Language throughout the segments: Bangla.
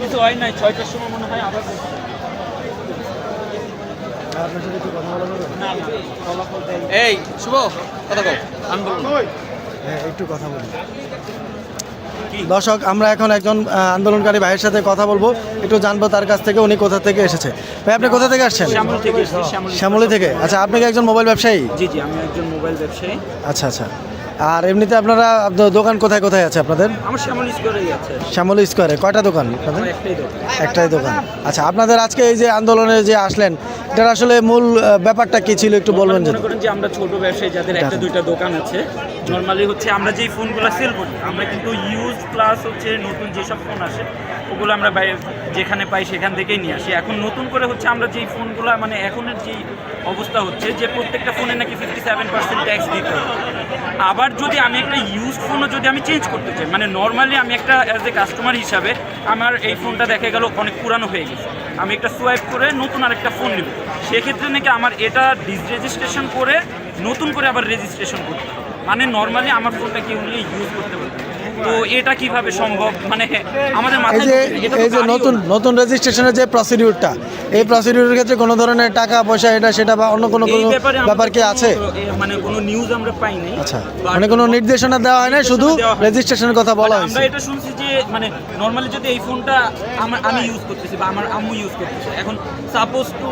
কিছু হয় নাই ছয়টার সময় মনে হয় আবার না, না, ফলাফল দেয়নি। এই শুভ কথা আমি হ্যাঁ একটু কথা বলি। দর্শক আমরা এখন একজন আন্দোলনকারী ভাইয়ের সাথে কথা বলব। একটু জানব তার কাছ থেকে উনি কোথা থেকে এসেছে। ভাই আপনি কোথা থেকে আসছেন? শ্যামল থেকে শ্যামলী। শ্যামলী থেকে। আচ্ছা আপনি কি একজন মোবাইল ব্যবসায়ী? জি জি আমি একজন মোবাইল ব্যবসায়ী। আচ্ছা আচ্ছা। আর এমনিতে আপনারা দোকান কোথায় কোথায় আছে আপনাদের? আমার শ্যামল স্কোয়ারেই আছে। শ্যামলী স্কোয়ারে। কয়টা দোকান আপনাদের? একটাই দোকান। আচ্ছা আপনাদের আজকে এই যে আন্দোলনে যে আসলেন এটার আসলে মূল ব্যাপারটা কি ছিল একটু বলবেন যে? আমরা ছোট ব্যবসায়ী যাদের একটা দুইটা দোকান আছে নর্মালি হচ্ছে আমরা যেই ফোনগুলো সেল করি আমরা কিন্তু ইউজ প্লাস হচ্ছে নতুন যেসব ফোন আসে ওগুলো আমরা বাইরে যেখানে পাই সেখান থেকেই নিয়ে আসি। এখন নতুন করে হচ্ছে আমরা যেই ফোনগুলো মানে এখনের যেই অবস্থা হচ্ছে যে প্রত্যেকটা ফোনে নাকি ফিফটি সেভেন পার্সেন্ট ট্যাক্স দিতে হবে আবার যদি আমি একটা ইউজ ফোনও যদি আমি চেঞ্জ করতে চাই মানে নর্মালি আমি একটা অ্যাজ এ কাস্টমার হিসাবে আমার এই ফোনটা দেখা গেল অনেক পুরানো হয়ে গেছে। আমি একটা সোয়াইপ করে নতুন আরেকটা ফোন নেব। সেক্ষেত্রে নাকি আমার এটা ডিসরেজিস্ট্রেশন করে নতুন করে আবার রেজিস্ট্রেশন করতে হবে। মানে নর্মালি আমার ফোনটা কেউ নিয়ে ইউজ করতে পারবে তো এটা কীভাবে সম্ভব? মানে আমাদের মাথায় এই যে নতুন নতুন রেজিস্ট্রেশনের যে প্রসিডিউরটা এই প্রসিডিউরের ক্ষেত্রে কোনো ধরনের টাকা পয়সা এটা সেটা বা অন্য কোনো কোনো ব্যাপার কি আছে? মানে কোনো নিউজ আমরা পাইনি আচ্ছা মানে কোনো নির্দেশনা দেওয়া হয় না শুধু রেজিস্ট্রেশনের কথা বলা মানে হয়েছে। আমরা এটা শুনছি যে মানে নর্মালি যদি এই ফোনটা আমি ইউজ করতেছি বা আমার আম্মু ইউজ করতেছে এখন সাপোজ টু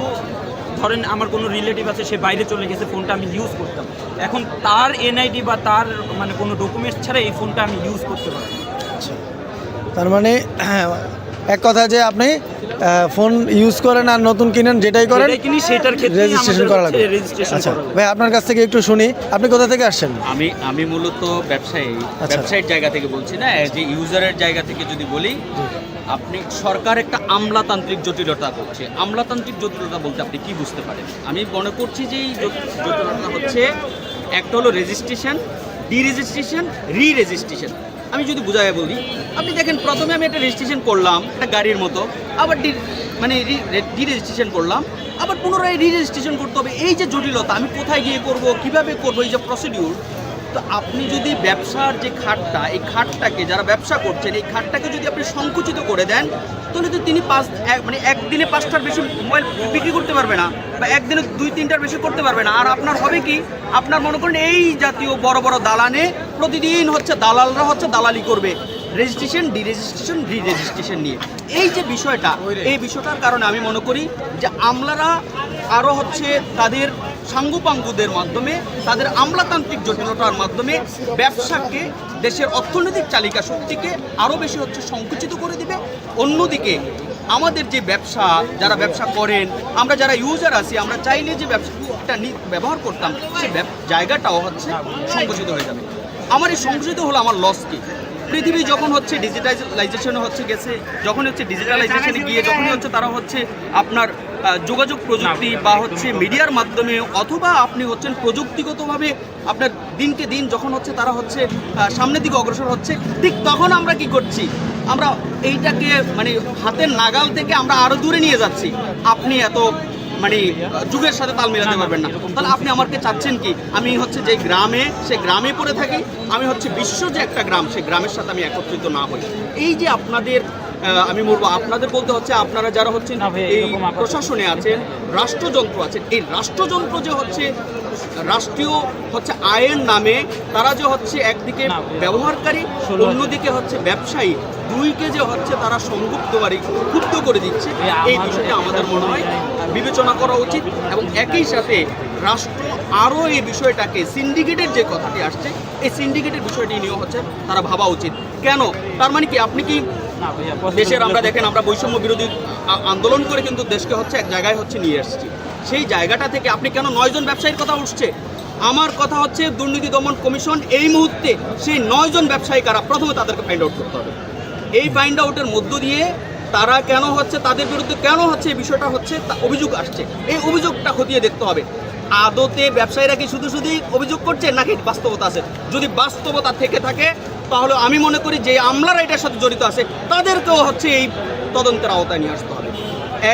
ধরেন আমার কোনো রিলেটিভ আছে সে বাইরে চলে গেছে ফোনটা আমি ইউজ করতাম। এখন তার এনআইডি বা তার মানে কোনো ডকুমেন্টস ছাড়া এই ফোনটা আমি ইউজ করতে পারব তার মানে এক কথা যে আপনি ফোন ইউজ করেন আর নতুন কিনেন যেটাই করেন কিনি সেটার ক্ষেত্রে রেজিস্ট্রেশন করা লাগবে। রেজিস্ট্রেশন আচ্ছা। ভাই আপনার কাছ থেকে একটু শুনি আপনি কোথা থেকে আসছেন? আমি আমি মূলত ব্যবসায়ী আচ্ছা। ব্যবসায়ীর জায়গা থেকে বলছি না যে ইউজারের জায়গা থেকে যদি বলি আপনি সরকার একটা আমলাতান্ত্রিক জটিলতা করছে। আমলাতান্ত্রিক জটিলতা বলতে আপনি কি বুঝতে পারেন? আমি মনে করছি যে এই জটিলতা হচ্ছে একটা হলো registration deregistration reregistration আমি যদি বুঝাই বলি, আপনি দেখেন প্রথমে আমি একটা রেজিস্ট্রেশন করলাম, একটা গাড়ির মতো, আবার ডি মানে ডি রেজিস্ট্রেশন করলাম, আবার পুনরায় রি রেজিস্ট্রেশন করতে হবে। এই যে জটিলতা, আমি কোথায় গিয়ে করব, কীভাবে করব, এই যে প্রসিডিউর তো আপনি যদি ব্যবসার যে খাটটা, এই খাটটাকে যারা ব্যবসা করছেন, এই খাটটাকে যদি আপনি সংকুচিত করে দেন, তাহলে তো তিনি পাঁচ মানে একদিনে পাঁচটার বেশি মোবাইল বিক্রি করতে পারবে না বা একদিনে দুই তিনটার বেশি করতে পারবে না। আর আপনার হবে কি? আপনার মনে করেন এই জাতীয় বড় বড় দালানে প্রতিদিন হচ্ছে দালালরা হচ্ছে দালালি করবে। Registration deregistration reregistration নিয়ে। এই যে বিষয়টা, এই বিষয়টার কারণে আমি মনে করি যে আমলারা আরও হচ্ছে তাদের সাঙ্গুপাঙ্গুদের মাধ্যমে, তাদের আমলাতান্ত্রিক জটিলতার মাধ্যমে ব্যবসাকে, দেশের অর্থনৈতিক চালিকা শক্তিকে আরও বেশি হচ্ছে সংকুচিত করে দিবে। অন্যদিকে, আমাদের যে ব্যবসা, যারা ব্যবসা করেন, আমরা যারা ইউজার আছি, আমরা চাইলে যে ব্যবসাটা ব্যবহার করতাম ব্যব- জায়গাটাও হচ্ছে সংকুচিত হয়ে যাবে। আমার এই সংকুচিত হলো আমার লস কি। পৃথিবী যখন হচ্ছে ডিজিটালাইজেশন হচ্ছে গেছে, যখন হচ্ছে ডিজিটালাইজেশনে গিয়ে, যখনই হচ্ছে তারা হচ্ছে আপনার যোগাযোগ প্রযুক্তি বা হচ্ছে মিডিয়ার মাধ্যমে অথবা আপনি হচ্ছেন প্রযুক্তিগতভাবে আপনার দিনকে দিন যখন হচ্ছে তারা হচ্ছে সামনের দিকে অগ্রসর হচ্ছে ঠিক তখন আমরা কি করছি? আমরা এইটাকে মানে হাতের নাগাল থেকে আমরা আরও দূরে নিয়ে যাচ্ছি। আপনি এত মানে যুগের সাথে তাল মেলাতে পারবেন না। তাহলে আপনি আমাকে চাচ্ছেন কি? আমি হচ্ছে যে গ্রামে সে গ্রামে পড়ে থাকি আমি হচ্ছে বিশ্ব যে একটা গ্রাম সেই গ্রামের সাথে আমি একত্রিত না হই। এই যে আপনাদের আমি বলব আপনাদের বলতে হচ্ছে আপনারা যারা হচ্ছেন এই প্রশাসনে আছেন রাষ্ট্রযন্ত্র আছেন এই রাষ্ট্রযন্ত্র যে হচ্ছে রাষ্ট্রীয় হচ্ছে আইন নামে তারা যে হচ্ছে একদিকে ব্যবহারকারী অন্যদিকে হচ্ছে ব্যবসায়ী দুইকে যে হচ্ছে তারা সংযুক্তবারী ক্ষুব্ধ করে দিচ্ছে এই বিষয়টা আমাদের মনে হয় বিবেচনা করা উচিত এবং একই সাথে রাষ্ট্র আরও এই বিষয়টাকে সিন্ডিকেটের যে কথাটি আসছে এই সিন্ডিকেটের বিষয়টি নিয়েও হচ্ছে তারা ভাবা উচিত। কেন? তার মানে কি আপনি কি দেশের আমরা দেখেন আমরা বৈষম্য বিরোধী আন্দোলন করে কিন্তু দেশকে হচ্ছে এক জায়গায় হচ্ছে নিয়ে এসেছি। সেই জায়গাটা থেকে আপনি কেন নয়জন ব্যবসায়ীর কথা উঠছে? আমার কথা হচ্ছে দুর্নীতি দমন কমিশন এই মুহূর্তে সেই নয়জন ব্যবসায়ী কারা? প্রথমে তাদেরকে ফাইন্ড আউট করতে হবে। এই ফাইন্ড আউটের মধ্য দিয়ে তারা কেন হচ্ছে তাদের বিরুদ্ধে কেন হচ্ছে এই বিষয়টা হচ্ছে তা অভিযোগ আসছে। এই অভিযোগটা খতিয়ে দেখতে হবে। আদতে ব্যবসায়ীরা কি শুধু শুধু অভিযোগ করছে নাকি বাস্তবতা আছে? যদি বাস্তবতা থেকে থাকে তাহলে আমি মনে করি যে আমলারা এটার সাথে জড়িত আছে, তাদেরকেও হচ্ছে এই তদন্তের আওতায় নিয়ে আসতে হবে।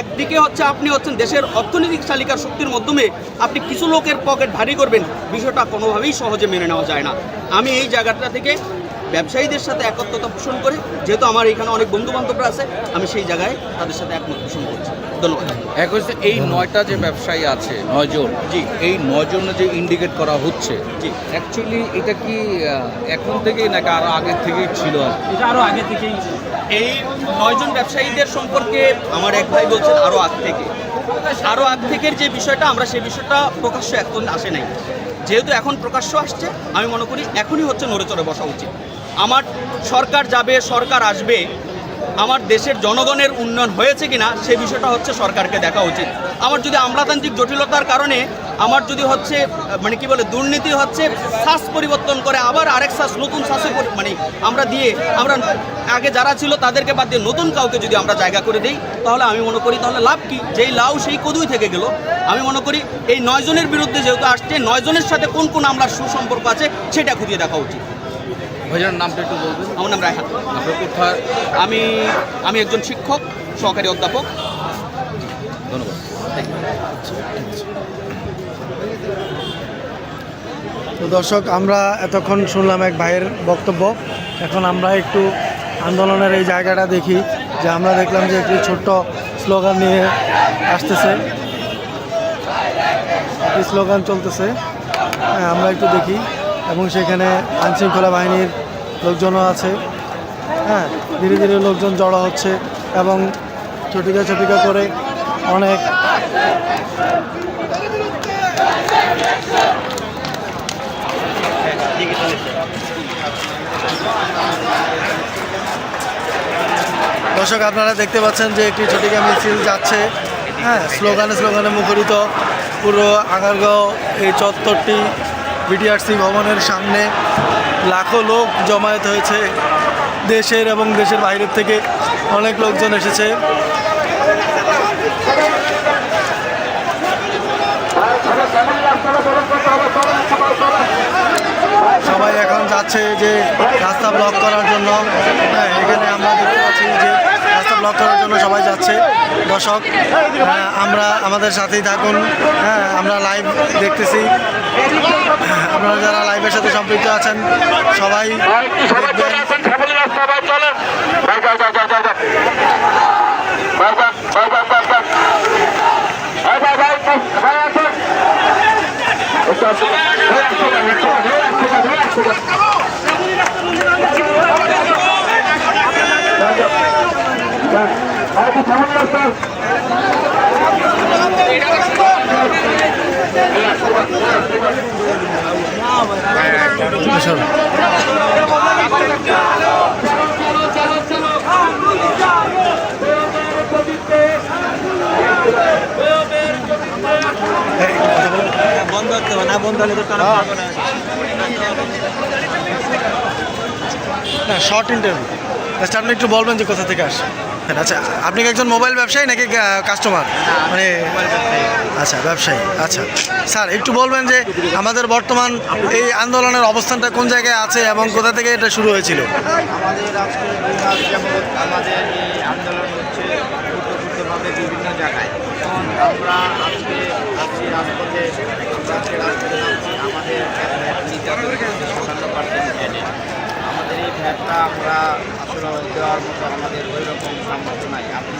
একদিকে হচ্ছে আপনি হচ্ছেন দেশের অর্থনৈতিক চালিকার শক্তির মাধ্যমে আপনি কিছু লোকের পকেট ভারী করবেন, বিষয়টা কোনোভাবেই সহজে মেনে নেওয়া যায় না। আমি এই জায়গাটা থেকে ব্যবসায়ীদের সাথে একত্রতা পোষণ করে, যেহেতু আমার এখানে অনেক বন্ধু বান্ধবরা আছে, আমি সেই জায়গায় তাদের সাথে একমত পোষণ করছি। ধন্যবাদ এক হচ্ছে এই নয়টা যে ব্যবসায়ী আছে নয়জন। জি এই নয়জন যে ইন্ডিকেট করা হচ্ছে জি। অ্যাকচুয়ালি এটা কি এখন থেকেই নাকি আরও আগে থেকেই ছিল এটা আরও আগে থেকেই এই নয়জন ব্যবসায়ীদের সম্পর্কে আমার এক ভাই বলছেন আরও আগ থেকে। আরও আগ থেকের যে বিষয়টা আমরা সেই বিষয়টা প্রকাশ্য এখন আসে নাই। যেহেতু এখন প্রকাশ্য আসছে আমি মনে করি এখনই হচ্ছে নড়ে চড়ে বসা উচিত। আমার সরকার যাবে সরকার আসবে আমার দেশের জনগণের উন্নয়ন হয়েছে কিনা সেই বিষয়টা হচ্ছে সরকারকে দেখা উচিত। আমার যদি আমলাতান্ত্রিক জটিলতার কারণে আমার যদি হচ্ছে মানে কি বলে, দুর্নীতি হচ্ছে, শ্বাস পরিবর্তন করে আবার আরেক শ্বাস, নতুন শ্বাসে মানে আমরা দিয়ে, আমরা আগে যারা ছিল তাদেরকে বাদ দিয়ে নতুন কাউকে যদি আমরা জায়গা করে দিই, তাহলে আমি মনে করি তাহলে লাভ কি? যেই লাউ সেই কদুই থেকে গেল। আমি মনে করি এই নয়জনের বিরুদ্ধে যেহেতু আসছে, নয়জনের সাথে কোন কোন আমলার সুসম্পর্ক আছে সেটা খুঁজে দেখা উচিত। ভাইজানের নামটা একটু বলবেন? আমার নাম রায়হান। আপনার কোথায়? আমি আমি একজন শিক্ষক সহকারী অধ্যাপক। ধন্যবাদ। তো দর্শক আমরা এতক্ষণ শুনলাম এক ভাইয়ের বক্তব্য। এখন আমরা একটু আন্দোলনের এই জায়গাটা দেখি যে আমরা দেখলাম যে একটি ছোট্ট স্লোগান নিয়ে আসতেছে। একটি স্লোগান চলতেছে। হ্যাঁ আমরা একটু দেখি। এবং সেখানে আইনশৃঙ্খলা বাহিনীর লোকজনও আছে। হ্যাঁ ধীরে ধীরে লোকজন জড়ো হচ্ছে এবং ছটিকা ছটিকা করে অনেক দর্শক, আপনারা দেখতে পাচ্ছেন যে একটি ছটিকা মিছিল যাচ্ছে। হ্যাঁ স্লোগানে স্লোগানে মুখরিত পুরো আগারগাঁও এই চত্বরটি বিটিআরসি ভবনের সামনে লাখো লোক জমায়েত হয়েছে। দেশের এবং দেশের বাইরের থেকে অনেক লোকজন এসেছে। সবাই এখন যাচ্ছে যে রাস্তা ব্লক করার জন্য। হ্যাঁ এখানে আমরা দেখতে পাচ্ছি যে ব্লক করার জন্য সবাই যাচ্ছে দর্শক হ্যাঁ, আমরা আমাদের সাথেই থাকুন হ্যাঁ আমরা লাইভ দেখতেছি আপনারা যারা লাইভের সাথে সম্পৃক্ত আছেন সবাই দেখবেন বলো। না শর্ট ইন্টারভিউ আপনি একটু বলবেন যে কোথা থেকে হ্যাঁ, আচ্ছা আপনি কি একজন মোবাইল ব্যবসায়ী নাকি কাস্টমার মানে আচ্ছা ব্যবসায়ী আচ্ছা। স্যার একটু বলবেন যে আমাদের বর্তমান এই আন্দোলনের অবস্থানটা কোন জায়গায় আছে এবং কোথা থেকে এটা শুরু হয়েছিল? আমাদের আমাদের এই আন্দোলন হচ্ছে বিভিন্ন জায়গায়। আমরা আজকে রাজপথে আমাদের ভ্যাটটা আমরা আসলে দেওয়ার মতো আমাদের ওই রকম সামর্থ্য নাই। আপনি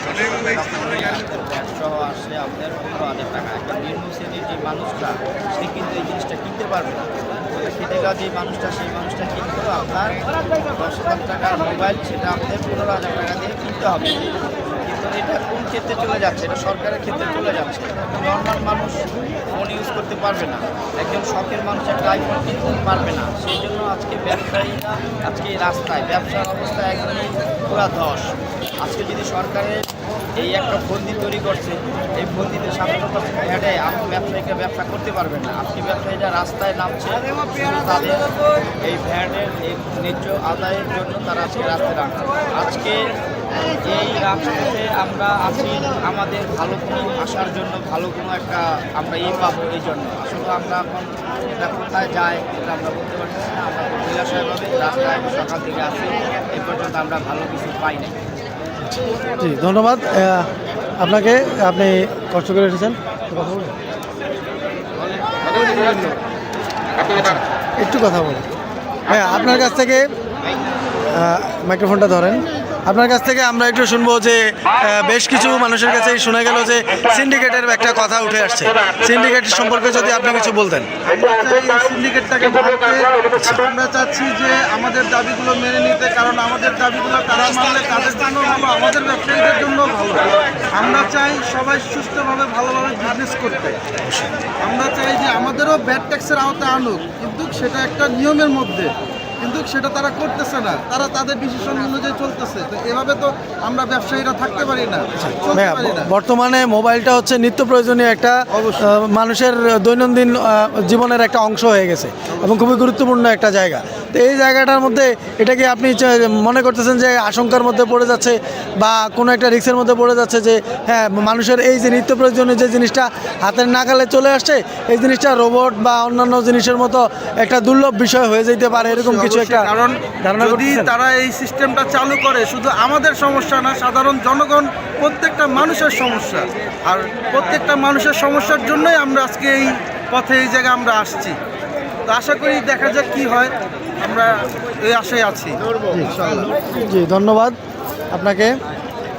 সহ আসলে আপনার পনেরো হাজার টাকা, একটা নিম্ন শ্রেণির যে মানুষটা, সে কিন্তু এই জিনিসটা কিনতে পারবে সেটা যে মানুষটা, সেই মানুষটা কিনতেও আপনার দশ হাজার টাকার মোবাইল, সেটা আপনার পনেরো হাজার টাকা দিয়ে কিনতে হবে। ক্ষেত্রে চলে যাচ্ছে, এটা সরকারের ক্ষেত্রে চলে যাচ্ছে। নর্মাল মানুষ ফোন ইউজ করতে পারবে না। একজন শখের মানুষ একটা আইফোন কিনতে পারবে না। সেই জন্য আজকে ব্যবসায়ীরা আজকে রাস্তায় ব্যবসার অবস্থা একদমই পুরা ধস আজকে যদি সরকারের এই একটা ফন্দি তৈরি করছে, এই সাতান্ন পার্সেন্ট ভ্যাটে আমার ব্যবসায়ীরা ব্যবসা করতে পারবে না। আজকে ব্যবসায়ীরা রাস্তায় নামছে তাদের এই ভ্যাটের এই ন্যায্য আদায়ের জন্য তারা আজকে রাস্তায় নামছে। আজকে এই রাজপথে আমরা আছি, আমাদের ভালো কোনো আসার জন্য ভালো কোনো একটা আমরা ই পাবো এই জন্য। আসলে আমরা এখন এটা কোথায় যাই এটা আমরা বলতে পারছি না। আমরা নিরাশয়ভাবে রাস্তায় সকাল থেকে আসি এই পর্যন্ত আমরা ভালো কিছু পাই না জি, ধন্যবাদ। আপনাকে আপনি কষ্ট করে এসেছেন, একটু কথা বলুন। হ্যাঁ আপনার কাছ থেকে মাইক্রোফোনটা ধরেন। আপনার কাছ থেকে আমরা একটু শুনব যে বেশ কিছু মানুষের কাছে শোনা গেল যে সিন্ডিকেটের একটা কথা উঠে আসছে। সিন্ডিকেট সম্পর্কে যদি আপনি কিছু বলতেন। সিন্ডিকেটটাকে ভাঙতে আমরা চাচ্ছি যে আমাদের দাবিগুলো মেনে নিতে কারণ আমাদের দাবিগুলো তারা মানলে তাদের জন্য ভালো আমাদের ব্যবসায়ীদের জন্য ভালো। আমরা চাই সবাই সুস্থভাবে ভালোভাবে বিজনেস করতে। আমরা চাই যে আমাদেরও ব্যাড ট্যাক্সের আওতায় আনুক কিন্তু সেটা একটা নিয়মের মধ্যে। কিন্তু সেটা তারা করতেছে না। তারা তাদের ডিসিশন অনুযায়ী চলতেছে। তো এভাবে তো আমরা ব্যবসায়ীরা থাকতে পারি না না। বর্তমানে মোবাইলটা হচ্ছে নিত্য প্রয়োজনীয় একটা। মানুষের দৈনন্দিন জীবনের একটা অংশ হয়ে গেছে এবং খুবই গুরুত্বপূর্ণ একটা জায়গা। তো এই জায়গাটার মধ্যে এটা কি আপনি মনে করতেছেন যে আশঙ্কার মধ্যে পড়ে যাচ্ছে বা কোনো একটা রিক্সের মধ্যে পড়ে যাচ্ছে যে হ্যাঁ মানুষের এই যে নিত্য প্রয়োজনীয় যে জিনিসটা হাতের নাগালে চলে আসছে এই জিনিসটা রোবট বা অন্যান্য জিনিসের মতো একটা দুর্লভ বিষয় হয়ে যেতে পারে এরকম কিছু একটা কারণ ধারণা যদি তারা এই সিস্টেমটা চালু করে শুধু আমাদের সমস্যা না সাধারণ জনগণ প্রত্যেকটা মানুষের সমস্যা। আর প্রত্যেকটা মানুষের সমস্যার জন্যই আমরা আজকে এই পথে এই জায়গায় আমরা আসছি। তো আশা করি দেখা যাক কি হয়। আমরা এই আশায় আছি। জি ধন্যবাদ আপনাকে।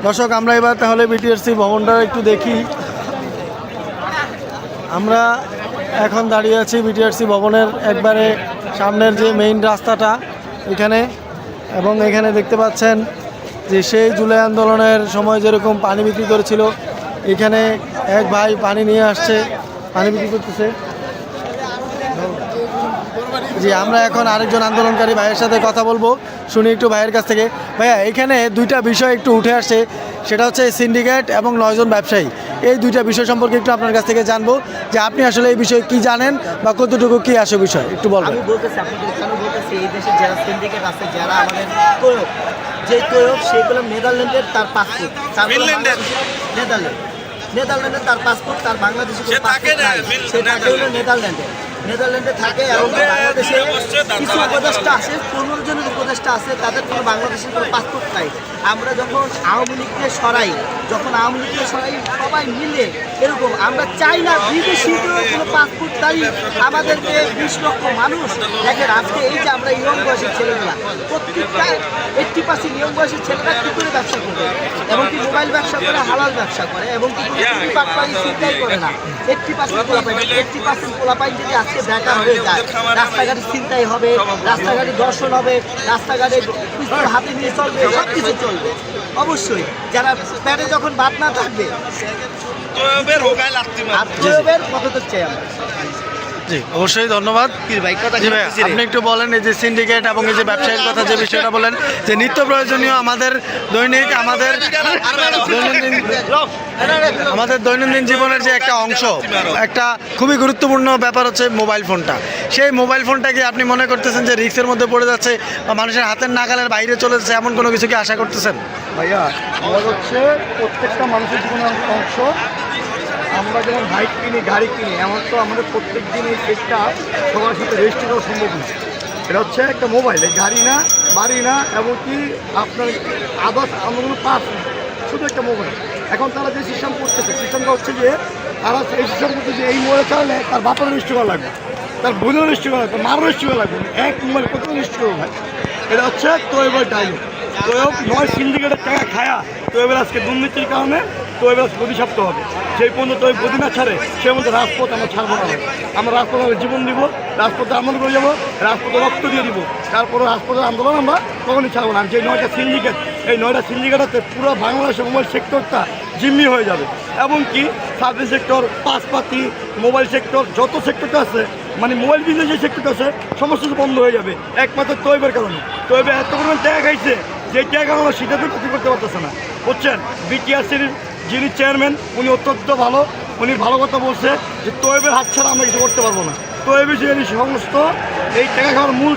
দর্শক, আমরা এবার তাহলে বিটিআরসি ভবনটা একটু দেখি। আমরা এখন দাঁড়িয়ে আছি বিটিআরসি ভবনের একবারে সামনের যে মেইন রাস্তাটা এখানে। এবং এখানে দেখতে পাচ্ছেন যে সেই জুলাই আন্দোলনের সময় যেরকম পানি বিক্রি করেছিল, এখানে এক ভাই পানি নিয়ে আসছে, পানি বিক্রি করতেছে। জি আমরা এখন আরেকজন আন্দোলনকারী ভাইয়ের সাথে কথা বলব। শুনি একটু ভাইয়ের কাছ থেকে। ভাইয়া এখানে দুইটা বিষয় একটু উঠে আসছে। সেটা হচ্ছে সিন্ডিকেট এবং নয়জন ব্যবসায়ী। এই দুইটা বিষয় সম্পর্কে একটু আপনার কাছ থেকে জানব যে আপনি আসলে এই বিষয়ে কি জানেন বা কতটুকু কি আসে বিষয় একটু বলবেন। আমি বলতেছি আপনাদের কেন বলতেছি এই দেশে যারা সিন্ডিকেট আছে যারা আমাদের যে সেগুলো নেদারল্যান্ডের তার পাসপোর্ট। নেদারল্যান্ড নেদারল্যান্ডে তার পাসপোর্ট তার বাংলাদেশে সে থাকে হলো নেদারল্যান্ডে। নেদারল্যান্ডে। থাকে এবং বাংলাদেশে কিছু উপদেষ্টা আছে পনেরো জনের উপদেষ্টা আছে তাদের কোনো বাংলাদেশের কোনো পাসপোর্ট নাই। আমরা যখন আওয়ামী লীগকে সরাই যখন আওয়ামী লীগকে সরাই সবাই মিলে এরকম আমরা চাই না বিদেশি কোনো পাসপোর্ট তাই আমাদেরকে বিশ লক্ষ মানুষ। দেখেন আজকে এই যে আমরা ইয়ং বয়সের ছেলেগুলা প্রত্যেকটা এইট্টি পার্সেন্ট ইয়ং বয়সের ছেলেরা কী করে ব্যবসা করবে এবং কি মোবাইল ব্যবসা করে হালাল ব্যবসা করে এবং কি পাকপাড়ি চিন্তাই করে না। এইট্টি পার্সেন্ট পোলাপাই এইট্টি পার্সেন্ট পোলাপাই যদি আজকে বেকার হয়ে যায় রাস্তাঘাটে চিন্তাই হবে রাস্তাঘাটে দর্শন হবে রাস্তাঘাটে হাতে নিয়ে চলবে সব কিছু চলবে। অবশ্যই যারা প্যাটে যখন বাদ না থাকবে আর কত তো চাই আমরা। জি অবশ্যই ধন্যবাদ। আপনি একটু বলেন এই যে সিন্ডিকেট এবং এই যে ব্যবসায়ীর কথা যে বিষয়টা বলেন যে নিত্য প্রয়োজনীয় আমাদের দৈনিক আমাদের দৈনন্দিন আমাদের দৈনন্দিন জীবনের যে একটা অংশ একটা খুবই গুরুত্বপূর্ণ ব্যাপার হচ্ছে মোবাইল ফোনটা। সেই মোবাইল ফোনটাকে আপনি মনে করতেছেন যে রিক্সের মধ্যে পড়ে যাচ্ছে বা মানুষের হাতের নাগালের বাইরে চলে যাচ্ছে এমন কোনো কিছু কি আশা করতেছেন? ভাইয়া আমার হচ্ছে প্রত্যেকটা মানুষের জীবনের অংশ আমরা যেমন বাইক কিনি, গাড়ি কিনি, এমন তো আমাদের প্রত্যেক দিন এই সবার সাথে রেজিস্ট্রি করা সম্ভব না এটা হচ্ছে একটা মোবাইল গাড়ি না, বাড়ি না, এমনকি আপনার আদার্স আমরা কোনো পাস শুধু একটা মোবাইল এখন তারা যে সিস্টেম করতেছে সিস্টেমটা হচ্ছে যে তারা এই সিস্টেম করতে যে এই মোবাইল চালালে তার বাপের রেজিস্ট্রি করা লাগবে, তার বোনের রেজিস্ট্রি করা লাগবে মার রেজিস্ট্রি করা লাগবে, এক মোবাইল কত রেজিস্ট্রি করব ভাই? এটা হচ্ছে তোয়েবের ডায়লগ তোয়েব নয় সিন্ডিকেটের টাকা খায়া তোয়েবের আজকে দুর্নীতির কারণে তোয়েবের আজকে অভিশপ্ত হবে। সেই পর্যন্ত তোয়েব গদি না ছাড়ে সে মধ্যে রাজপথ আমরা ছাড়বো না। আমরা রাজপথে আমরা জীবন দিব, রাজপথে আন্দোলন করে যাব, রাজপথে রক্ত দিয়ে দিব। তারপরে রাজপথের আন্দোলন আমরা কখনই ছাড়বো না। যে নয়টা সিন্ডিকেট এই নয়টা সিন্ডিকেটাতে পুরো বাংলাদেশের মোবাইল সেক্টরটা জিম্মি হয়ে যাবে। এবং কি সার্ভিস সেক্টর পাসপাতি মোবাইল সেক্টর যত সেক্টরটা আছে মানে মোবাইল বিজনেস যে সেক্টরটা আছে, সমস্ত বন্ধ হয়ে যাবে। একমাত্র তৈবের কারণে। তৈবে এত পরিমাণ টাকা খাইছে, যে টাকা আমরা সিদ্ধান্ত করতে পারতেছে না। বুঝছেন? বিটিআরসির যিনি চেয়ারম্যান, উনি অত্যন্ত ভালো, উনি ভালো কথা বলছে যে তৈবের হাত ছাড়া আমরা কিছু করতে পারব না। তৈবি যে সমস্ত, এই টাকা খাওয়ার মূল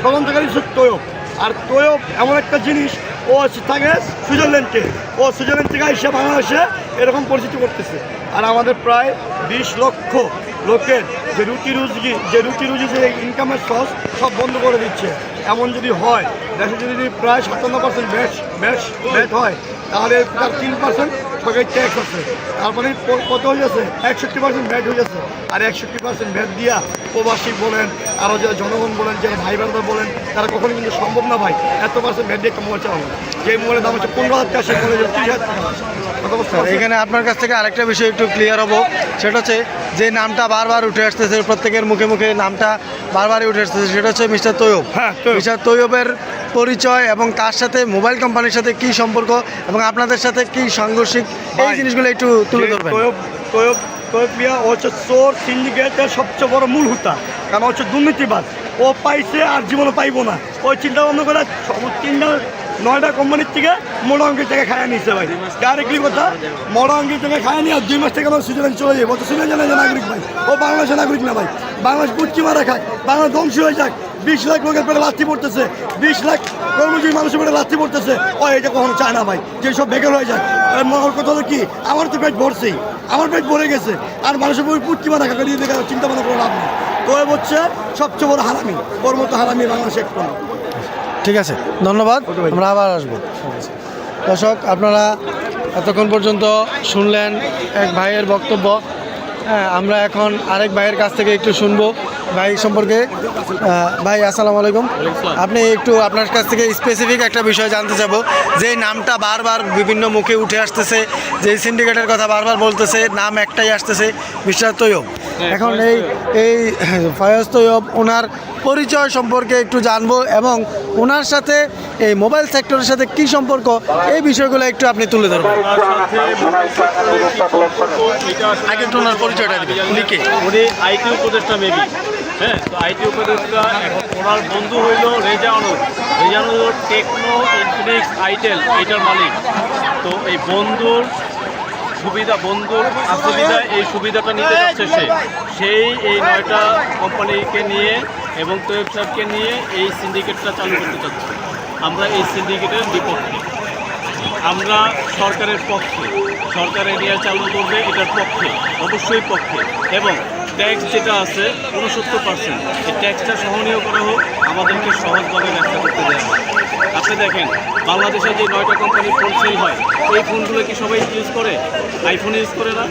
ষড়যন্ত্রকারী হচ্ছে তৈব আর তৈব এমন একটা জিনিস, ও থাকে সুইজারল্যান্ডকে, ও সুইজারল্যান্ড থেকে এসে বাংলাদেশে এরকম পরিচিতি করতেছে। আর আমাদের প্রায় বিশ লক্ষ লোকের যে রুটি রুজি, যে রুটি রুজি যে ইনকামের সস সব বন্ধ করে দিচ্ছে। এমন যদি হয়, দেশে যদি প্রায় সাতান্ন পার্সেন্ট ব্যাস ব্যাস ব্যাট হয়, তাহলে তার তিন পার্সেন্ট সরকারি ট্যাক্স আছে তারপরে কত হয়ে যাচ্ছে? একষট্টি পার্সেন্ট ব্যাট হয়ে যাচ্ছে। আর একষট্টি পার্সেন্ট ব্যাট দিয়া প্রবাসী বলেন আরও যারা জনগণ বলেন যারা ভাই বোনরা বলেন তারা কখনো কিন্তু সম্ভব না ভাই এত পার্সেন্ট ব্যাট দিয়ে একটা মোবাইল চালানো। যে মোবাইলের দাম হচ্ছে পনেরো হাজার টাকা সেই মোবাইলের তিরিশ হাজার টাকা? এখানে আপনার কাছ থেকে আরেকটা বিষয় একটু ক্লিয়ার হব। সেটা হচ্ছে যে নামটা বারবার উঠে আসতেছে প্রত্যেকের মুখে মুখে নামটা বারবারই উঠে আসতেছে। সেটা হচ্ছে মিস্টার তৈয়ব। হ্যাঁ, তৈয়ব। মিস্টার তৈয়বের পরিচয় এবং কার সাথে মোবাইল কোম্পানির সাথে কি সম্পর্ক এবং আপনাদের সাথে কি সাংঘর্ষিক এই জিনিসগুলো একটু তুলে ধরবেন। মিয়া ও হচ্ছে চোর সিন্ডিকেটের সবচেয়ে বড় মূল হুতা। কারণ হচ্ছে দুর্নীতিবাদ ও পাইছে আর জীবনে পাইব না। ওই চিন্তা ভাবনা করে তিনটা নয়টা কোম্পানির থেকে মোড়া অঙ্কের টাকা খায় নিচ্ছে ভাই। ডাইরেক্টলি কথা, মোড়া অঙ্কের টাকা খায় নিয়ে আর দুই মাস থেকে আমার সুইজারল্যান্ড চলে যাবে। বলছে সুইজারল্যান্ডের নাগরিক ভাই, ও বাংলাদেশের নাগরিক না ভাই। বাংলাদেশ পুচ্ছি মারা খাক, বাংলাদেশ ধ্বংস হয়ে যাক। বিশ লাখ লোকের পেটে লাথি পড়তেছে, বিশ লাখ কর্মজীবী মানুষের পেটে লাথি পড়তেছে। ও এটা কখনো চায় না ভাই, যে সব বেকার হয়ে যাক। মহর কথা হলো কি, আমার তো পেট ভরছেই, আমার পেট ভরে গেছে। আর মানুষের বই পুটকি মারা খাকা দিয়ে দেখে চিন্তা ভাবনা করে লাভ নেই। তো হচ্ছে সবচেয়ে বড় হারামি, ওর মতো হারামি বাংলাদেশে একটু। ঠিক আছে, ধন্যবাদ, আমরা আবার আসব। দর্শক, আপনারা এতক্ষণ পর্যন্ত শুনলেন এক ভাইয়ের বক্তব্য। হ্যাঁ আমরা এখন আরেক ভাইয়ের কাছ থেকে একটু শুনব। ভাই সম্পর্কে ভাই, আসসালামু আলাইকুম। আপনি একটু আপনার কাছ থেকে স্পেসিফিক একটা বিষয় জানতে চাবো। যে নামটা বারবার বিভিন্ন মুখে উঠে আসতেছে যে সিন্ডিকেটের কথা বারবার বলতেছে, নাম একটাই আসতেছে মিস্টার তৈয়ব। এখন এই এই ফয়াজ তৈয়ব ওনার পরিচয় সম্পর্কে একটু জানব এবং ওনার সাথে এই মোবাইল সেক্টরের সাথে কি সম্পর্ক এই বিষয়গুলো একটু আপনি তুলে ধরবেন। আগে একটু ওনার পরিচয়টা উনি কে? উনি আইটি উপদেষ্টা মেবি হ্যাঁ তো আইটি উপদেষ্টা এখন ওনার বন্ধু হইল Rezanur Rezanur Tecno Infinix Itel এটার মালিক। তো এই বন্ধুর সুবিধা বন্ধুর সুবিধা এই সুবিধাটা নিতে যাচ্ছে সে। সেই এই নয়টা কোম্পানিকে নিয়ে এবং তৈব সাহেবকে নিয়ে এই সিন্ডিকেটটা চালু করতে চাচ্ছে আমরা এই সিন্ডিকেটের বিপক্ষে। আমরা সরকারের পক্ষে সরকার এরিয়া চালু করবে এটার পক্ষে অবশ্যই পক্ষে। এবং ট্যাক্স যেটা আছে উনসত্তর পার্সেন্ট এই ট্যাক্সটা সহনীয় করা হোক আমাদেরকে সহজভাবে ব্যবসা করতে দেওয়া হোক। আপনি দেখেন, বাংলাদেশে যে নয়টা কোম্পানির ফোন সেল হয় এই ফোনগুলো কি সবাই ইউজ করে? আইফোন ইউজ করে না?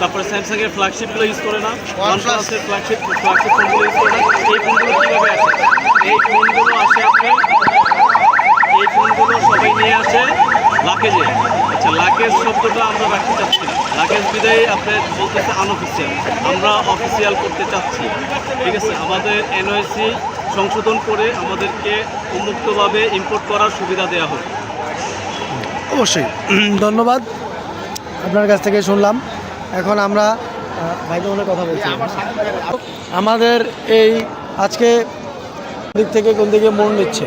তারপরে স্যামসাংয়ের ফ্ল্যাগশিপগুলো ইউজ করে না? ওয়ান প্লাসের ফ্ল্যাগশিপ ফ্ল্যাগশিপ ফোনগুলো ইউজ করে না? এই ফোনগুলো কীভাবে আসে? এই ফোনগুলো আসে আপনার, এই ফোনগুলো সবাই নিয়ে আসে লাকেজে আচ্ছা লাকেজ শব্দটা আমরা রাখতে চাচ্ছি না। লাকেজ বিদায় আপনার বলতেছে আনঅফিসিয়াল আমরা অফিসিয়াল করতে চাচ্ছি। ঠিক আছে? আমাদের এনওএসি সংশোধন করে আমাদেরকে উন্মুক্তভাবে ইম্পোর্ট করার সুবিধা দেওয়া হোক। অবশ্যই। ধন্যবাদ। আপনার কাছ থেকে শুনলাম। এখন আমরা ভাইদের মনে কথা বলছি। আমাদের এই আজকে দিক থেকে কোন দিকে মন নিচ্ছে